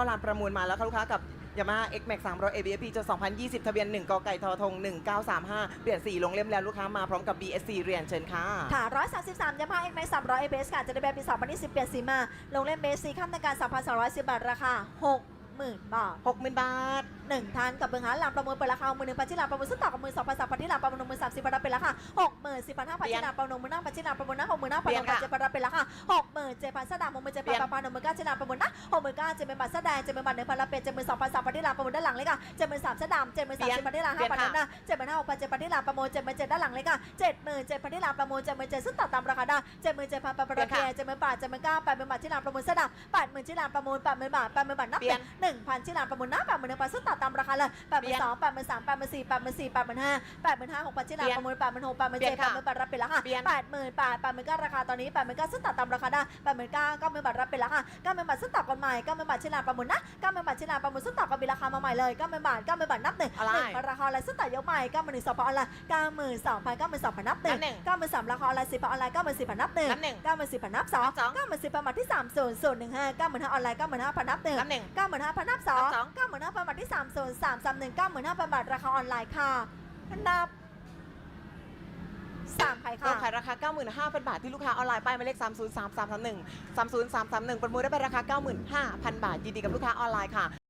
เข้าลานประมูลมาแล้วค่ะลูกค้ากับยามา X Max 300 ABSP จน2020 ทะเบียน 1กไก่ทอทง 1935 เปลี่ยนสีลงเล่มแล้วลูกค้ามาพร้อมกับ BSC เรียนเชิญค่ะค่ะ 133ยามาเอ็กแม็ก300 ABS ค่ะจะได้แบบปี2020เปลี่ยนสีมา ลงเล่มเบสสีข้ามในการ3,210 บาท ราคา 60,000 บาท60,000บาท หนึ่งท่านกับเบืองหาลามประมูลเปิดราคาหมื่นหนึ่งพันที่ลามประมูลซึ่งต่อกับหมื่นสองพันสามพันที่ลามประมูลหนึ่งหมื่นสามสิบพันเป็นราคาหกหมื่นสี่พันห้าพันที่ลามประมูลหมื่นห้าพันที่ลามประมูลนะหกหมื่นห้าพันหกพันเจ็ดพันเป็นราคาหกหมื่นเจ็ดพันสดามหกหมื่นเจ็ดพันแปดพันหนึ่งหมื่นเก้าที่ลามประมูลนะหกหมื่นเก้าเจ็ดหมื่นบาทแสดงเจ็ดหมื่นบาทหนึ่งพันละเป็นเจ็ดหมื่นสองพันสามพันที่ลามประมูลด้านหลังเลยค่ะเจ็ดหมื่นสามสดามเจ็ดหมื่นสามสิบพันที่ลามห้าพันนั้นนะเจ็ดหมื่นห้าหกพันเจ็ดพันที่ลามประมูลเจ็ดหมื่นเจ็ดด้านหลังเลยค่ะเจ็ดหมื่นเจ็ดพันที่ลามประมูลเจ็ดหมื่นเจ็ดซึ่งต่อตามราคาได้เจ็ดหมื่นเจ็ดพันแปดพันเจ็ดหมื่นบาทเจ็ดหมื่นเก้าแปดหมื่นบาทที่ลามประมูลสดามแปดหมื่นที่ลามประมูลแปดหมื่นบาทแปดหมื่นบาทนับเปลี่เป็ยนนหนึ่ง1,000ชื่อร้านประมูลนะ8 1 0 0 0ซึ่งต่อตามราคาเลย8 2 8 3 8 4 8 4 8 5 8 5 6,000ชื่อร้านประมูล8 6 0 0 8 7 8 8รับไปแล้วค่ะ8 8 8 8 9ราคาตอนนี้8 9ซึ่งต่อตามราคาได้8 9 9 0 0รับไปแล้วค่ะ9 0 0 0ซึ่งต่อกันใหม่9 0 0 0ชื่อร้านประมูลนะ9 0 0 0ชื่อร้านประมูลซึ่งต่อกัมีราคามาใหม่เลย9 0 0 0บาท9 0 0 0บาทนับหนึ่งหนึ่งราคาอะไรซึ่งต่อยกใหม่9 0 0 0 2,000อะไร92,000 92,000นับหนึ่ง93,000ราคาอะไร10,000อะไร90,000นับหนึ่ง90,000นับสอง90,000มาที่30,015 95,000อะไร95,000นับหนึ่ง9 0 0 0พันนับสองนับสองเก้าหมื่นห้าพันบาทที่สามศูนย์สามสามหนึ่งเก้าหมื่นห้าพันบาทราคาออนไลน์ค่ะนับสามใครโรงค่ะขายราคา 95,000 บาทที่ลูกค้าออนไลน์ป้ายหมายเลข 303 331 30331ประมูลได้ไปราคา 95,000 บาทยินดีกับลูกค้าออนไลน์ค่ะ